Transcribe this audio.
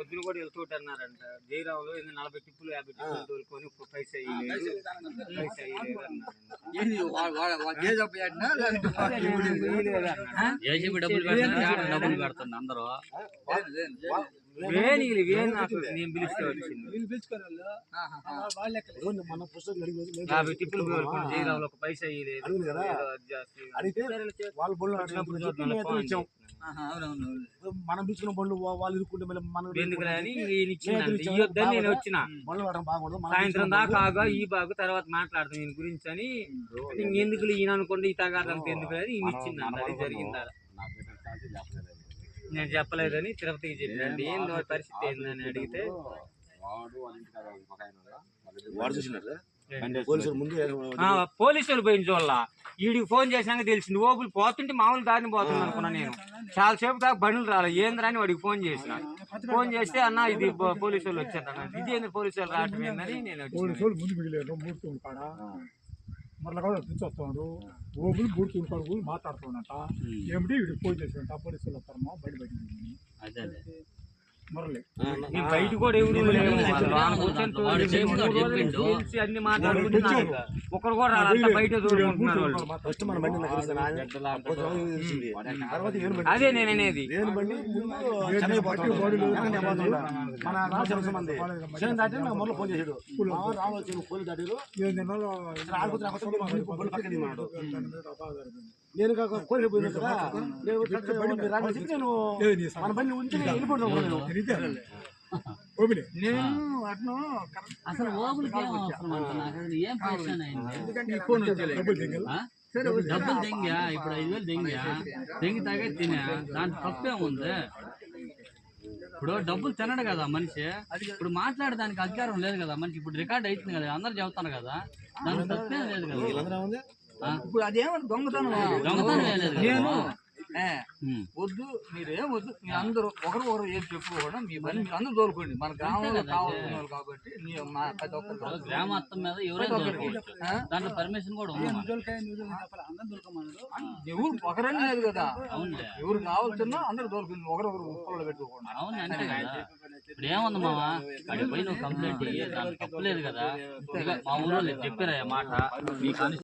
పొద్దున కూడా వెళ్తూట అన్నారంట జయరావులో నలభై టిప్పులు యాభై టిప్పులు తోలుకొని పైసా. ఏసీబీ డబ్బులు పెడుతున్నారు అందరూ? లేదు. వేణి నేను పిలిస్తే వచ్చింది యాభై టిప్పులు జయరావులో ఒక పైసా అడిగితే వాళ్ళ మనం పిలుచుకున్న బళ్ళు వా- వాళ్ళు ఇరుక్కుంటే మనం నేను వచ్చిన. బళ్ళు సాయంత్రం దాకా ఆగా ఈ బాగు తర్వాత మాట్లాడతాం దీని గురించి అని ఎందుకు ఈయన అనుకోండి ఈ తగాదాలతో ఎందుకు అని ఈయన ఇచ్చిందంట అది జరిగిందా? నేను చెప్పలేదని తిరుపతికి చెప్పినండి ఏందో పరిస్థితి ఏందని అడిగితే పోలీసులు ముందు ఆ, పోలీసులు పోయిన చూడాల వీడికి ఫోన్ చేసినాక తెలిసింది ఓపులు పోతుంటే మామూలు దారిని పోతుంది అనుకున్నా నేను. చాలా సేపు దాకా బండ్లు రాలే. ఏంద్రా అని వాడికి ఫోన్ చేసిన. ఫోన్ చేస్తే అన్న ఇది పో- పోలీసు వాళ్ళు వచ్చారన్న ఇది ఏంది పోలీసు వాళ్ళు రావటం ఏందని నేను మరలా కూడా ఏమిటి? వీడికి ఫోన్ చేసినట్ట పోలీసులు వస్తారమ్మా బయట బయట బయట కూడా ఎవరు. తెలిసి అన్ని మాట్లాడుకుంటున్నారు ఒకరు కూడా రారు. అంతా బయట వాళ్ళు. అదే నేను అనేది. ఏను బండి? ముందు చెన్నై పోతాడు. వెనకనే పోతాడు. మన రామచంద్ర మంది దాటి మొదలు ఫోన్ దాటారు. దాని. నేను కాక కోరిక పోయినా కదా. నేను ట్రక్ బండి మీరు రాని చెప్పి నేను లేదు నీ సంగతి. మన బండి ఉంచి నేను వెళ్ళిపోతున్నాను నేను తిరిగితే ఓబిలే నేను అట్ను అసలు ఎందుకంటే ఈ ఫోన్ డబ్బులు దెంగా ఇప్పుడు ఐదు వేలు దెంగా దెంగి తాగే తినే. దాంట్లో తప్పేముంది ఇప్పుడు డబ్బులు తినడు కదా మనిషి. ఇప్పుడు మాట్లాడడానికి అధికారం లేదు కదా మనిషి. ఇప్పుడు రికార్డ్ అవుతుంది కదా. అందరు చెబుతారు కదా. దానికి తప్పేం లేదు కదా? ఇప్పుడు అదేమన్నా దొంగతనం. నేను. వద్దు మీరేం వద్దు మీ అందరూ ఒకరు ఒకరు ఏం చెప్పుకోవడం మీ పని మీరు అందరూ తోలుకోండి. మన గ్రామంలో కావాల్సిన వాళ్ళు కాబట్టి ప్రతి ఒక్కరు గ్రామ మొత్తం మీద దాంట్లో పర్మిషన్ కూడా ఎవరు ఒకరని లేదు కదా. ఎవరు కావాల్సిన అందరూ దొరుకుతుంది ఒకరొకరు పొలంలో పెట్టుకోకుండా. ఇప్పుడు ఏముంది మామ అడిగి పోయి నువ్వు కంప్లైంట్ దానికి తప్పలేదు కదా. మా ఊళ్ళో చెప్పారా మాట. మీకు